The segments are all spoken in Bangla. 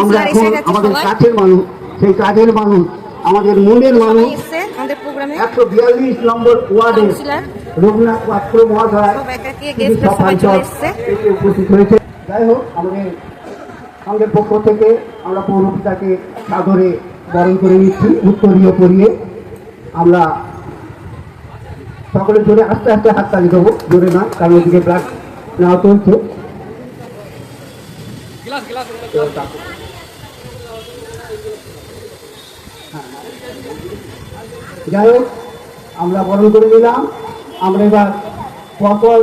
আমরা এখন আমাদের কাছের মানুষ সেই কাজের মানুষ আমাদের মনের মানুষ আমাদের একশো বিয়াল্লিশ নম্বর ওয়ার্ডে রঘুনাথ পাত্র মহাশয় উপস্থিত হয়েছে। যাই হোক আমাদের সঙ্গের পক্ষ থেকে আমরা পৌরপিতাকে সাদরে বরণ করে নিচ্ছি উত্তরীয় করিয়ে আমরা সকলে জোরে আস্তে আস্তে হাততালি দেবো জোরে না কারণ ওদিকে ব্লাড নেওয়া চলছে। যাই হোক, আমরা বরণ করে নিলাম। আমরা এবার পরপর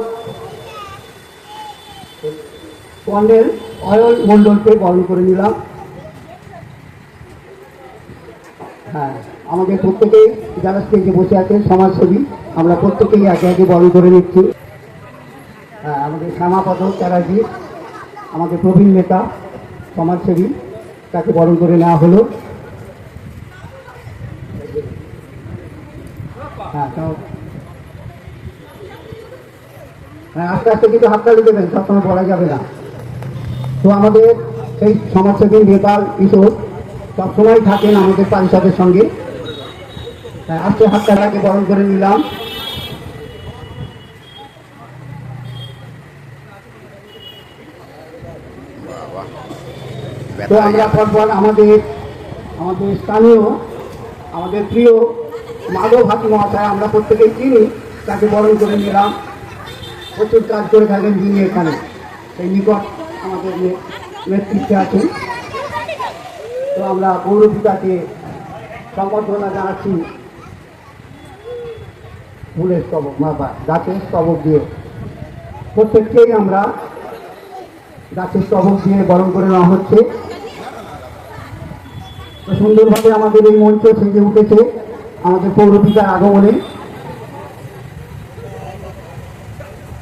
কর্নেল অয়ন মণ্ডলকে বরণ করে নিলাম। হ্যাঁ আমাদের প্রত্যেকেই যারা স্টেজে বসে আছেন, সমাজসেবী, আমরা প্রত্যেকেই একে একে বরণ করে নিচ্ছি। হ্যাঁ আমাদের শ্যামাপদ চ্যাটার্জি, আমাদের প্রবীণ নেতা, সমাজসেবী, তাকে বরণ করে নেওয়া হলো হ্যাঁ তাও হ্যাঁ আস্তে আস্তে কিছু হাততালি দেবেন সবসময় বলা যাবে না। তো আমাদের সেই সমাজসেবী নেপাল কিশোর সবসময় থাকেন আমাদের পরিষদের সঙ্গে। হ্যাঁ আজকে হাততালাকে বরণ করে নিলাম। তো আমরা পরপর আমাদের আমাদের স্থানীয় আমাদের প্রিয় মাধব হাতি মহাশয় আমরা প্রত্যেকেই চিনি তাকে বরণ করে নিলাম। প্রচুর কাজ করে থাকেন যিনি এখানে। সেই নিকট আমাদের নেতৃত্বে আছেন। তো আমরা পৌরপিতাকে সম্বর্ধনা জানাচ্ছি। ফুলের স্তবক বাবা গাছের স্তবক দিয়ে। প্রত্যেককেই আমরা গাছের স্তবক দিয়ে বরণ করে নেওয়া হচ্ছে। সুন্দরভাবে আমাদের এই মঞ্চ সেজে উঠেছে। আমাদের পৌরপিতার আগমনে।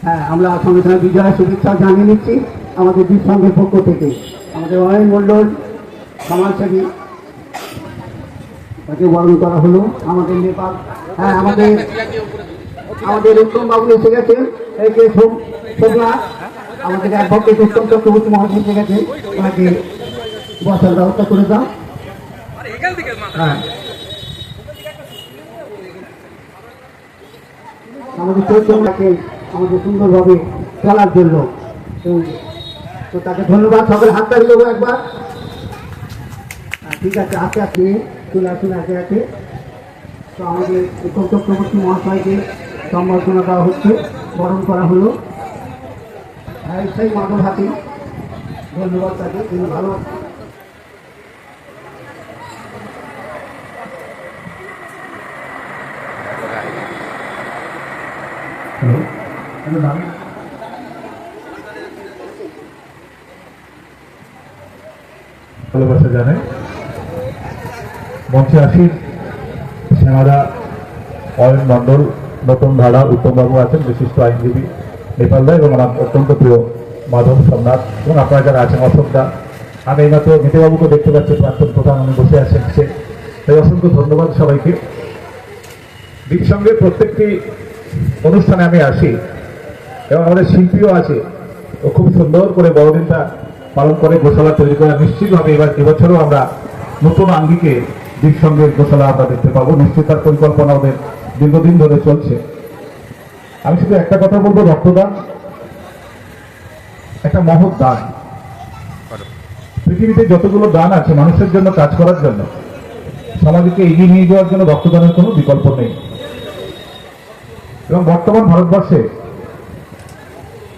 হ্যাঁ আমরা সঙ্গে সঙ্গে বিজয়ের শুভেচ্ছা জানিয়ে নিচ্ছি আমাদের সংঘের পক্ষ থেকে। আমাদের অয়ন মণ্ডল, সমাজসেবী, তাকে বরণ করা হলো। আমাদের নেপাল হ্যাঁ আমাদের আমাদের উত্তম বাবু এসে গেছেন এই যে সোম- সোমনাথ, আমাদের অ্যাডভোকেট উত্তম চক্রবর্তী মহাশয় এসে গেছেন, ওনাকে বসার ব্যবস্থা করে দাও। হ্যাঁ। আমাদের চৈতন্যকে আমাদের সুন্দরভাবে খেলার জন্য। তো- তাকে ধন্যবাদ সকলে হাততালি দেবো একবার। হ্যাঁ, ঠিক আছে আস্তে আস্তে চলে আসুন একে একে তো আমাদের উত্তম চক্রবর্তী মহাশয়কে সম্বর্ধনা দেওয়া হচ্ছে বরণ করা হলো। হ্যাঁ সেই মাধব হাতি। ধন্যবাদ তাকে তিনি ভালো। নাম ভালোবাসা জানাই মঞ্চে আসীন, শ্যামাদা, অয়ন মণ্ডল নতুন ধারা উত্তমবাবু আছেন, বিশিষ্ট আইনজীবী নেপালদা এবং আমার অত্যন্ত প্রিয় মাধব সোমনাথ। এবং আপনারা যারা আছেন অশোকদা আমি এইমাত্র মিতেবাবুকে দেখতে পাচ্ছি, প্রাক্তন প্রধান উনি বসে আছেন সে। তাই অসংখ্য ধন্যবাদ সবাইকে। সঙ্গে প্রত্যেকটি অনুষ্ঠানে আমি আসি। এবং আমাদের শিল্পীও আছে। ও খুব সুন্দর করে বড়দিনটা পালন করে গোশালা তৈরি করে। নিশ্চিতভাবে এবার এবছরও আমরা নতুন আঙ্গিকে দিক সঙ্গে গোশালা আমরা দেখতে পাবো। নিশ্চিত তার পরিকল্পনা ওদের দীর্ঘদিন ধরে চলছে। আমি শুধু একটা কথা বলব রক্তদান। একটা মহৎ দান। পৃথিবীতে যতগুলো দান আছে মানুষের জন্য কাজ করার জন্য সমাজকে এগিয়ে নিয়ে যাওয়ার জন্য রক্তদানের কোনো বিকল্প নেই। এবং বর্তমান ভারতবর্ষে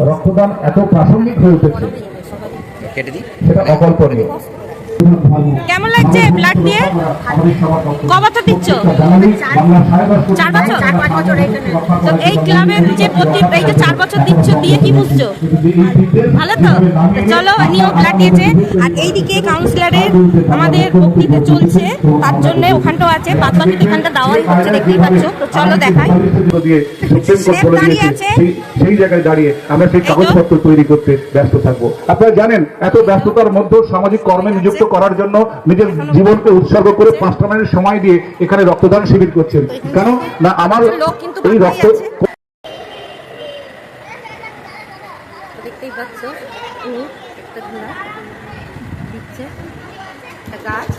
রক্তদান এত প্রাসঙ্গিক হয়ে উঠেছে। সেটা অকল্পনীয়। কেমন লাগছে ব্লাড দিয়ে? ক বছর দিচ্ছ? চার বছর? তো এই ক্লাবের যে প্রতি এই যে চার বছর দিচ্ছ দিয়ে কি বুঝছ? ভালো তো? চলো নিয়েও ব্লাড দিয়েছে আর এইদিকে কাউন্সিলরের আমাদের বক্তৃতা চলছে। তার জন্য ওখানটাও আছে। বাদ বাকি এখানটা দেওয়াই হচ্ছে দেখতেই পাচ্ছ। তো চলো দেখাই। দাঁড়িয়ে আছে। সেই- সেই জায়গায় দাঁড়িয়ে আমরা সেই কাগজপত্র তৈরি করতে ব্যস্ত থাকব। আপনারা জানেন এত ব্যস্ততার মধ্যেও সামাজিক কর্মে নিযুক্ত করার জন্য নিজের জীবনকে উৎসর্গ করে পাঁচটা মিনিট সময় দিয়ে এখানে রক্তদান শিবির করছেন। কেন না আমার এই রক্ত দেখতেই পাচ্ছ একটা ঘোড়া দিচ্ছে একটা গাছ।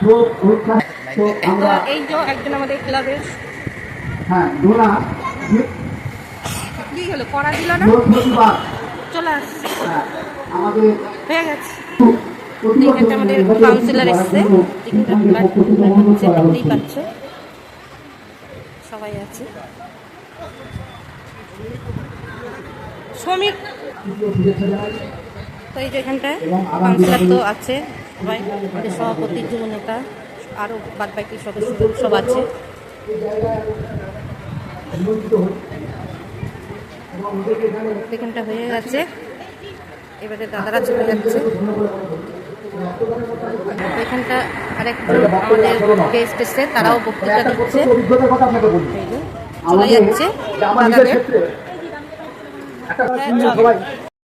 তো ওইখানে তো তো আমরা এই যে একজন আমাদের ক্লাবের হ্যাঁ দোলা কি হলো করা দিল না? বৃহস্পতিবার চলে আসছে। হ্যাঁ, গেছে। এখানটা আমাদের এসছে। দেখতেই। পাচ্ছ। সবাই আছে। শ্রমিক তো এই যে এখানটায় কাউন্সিলর তো আছে সবাই। সভাপতি যুব নেতা আরও বাদ বাকি সদস্য সব আছে। এখানটা হয়ে গেছে। এবারে দাদারা চলে যাচ্ছে। এখানটা আরেকজন আমাদের গেস্ট এসছে তারাও বক্তৃতা দিচ্ছে। চলে যাচ্ছে দাদাদের।